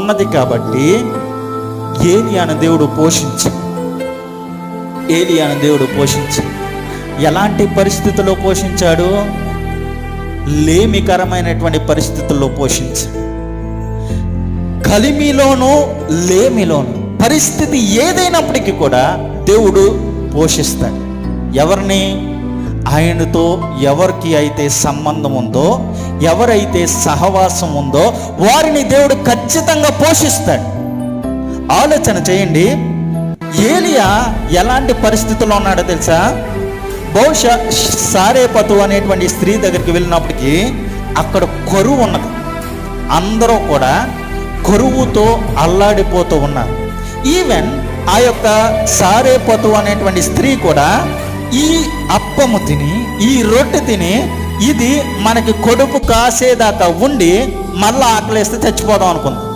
ఉన్నది కాబట్టి ఏలియాను దేవుడు పోషించి. ఏలియాను దేవుడు పోషించి. ఎలాంటి పరిస్థితుల్లో పోషించాడు? లేమికరమైనటువంటి పరిస్థితుల్లో పోషించి. కలిమిలోను లేమిలోను పరిస్థితి ఏదైనప్పటికీ కూడా దేవుడు పోషిస్తాడు. ఎవరిని? ఆయనతో ఎవరికి అయితే సంబంధం ఉందో ఎవరైతే సహవాసం ఉందో వారిని దేవుడు ఖచ్చితంగా పోషిస్తాడు. ఆలోచన చేయండి. ఏలియా ఎలాంటి పరిస్థితుల్లో ఉన్నాడో తెలుసా? బహుశా సారేపతు అనేటువంటి స్త్రీ దగ్గరికి వెళ్ళినప్పటికీ అక్కడ కరువు ఉన్నది. అందరూ కూడా కరువుతో అల్లాడిపోతూ ఉన్నారు. ఈవెన్ ఆ యొక్క సారేపతు అనేటువంటి స్త్రీ కూడా ఈ అప్పము తిని ఈ రొట్టె తిని ఇది మనకి కొడుకు కాసేదాకా ఉండి మళ్ళా ఆకలేస్తే చచ్చిపోదాం అనుకుందాం.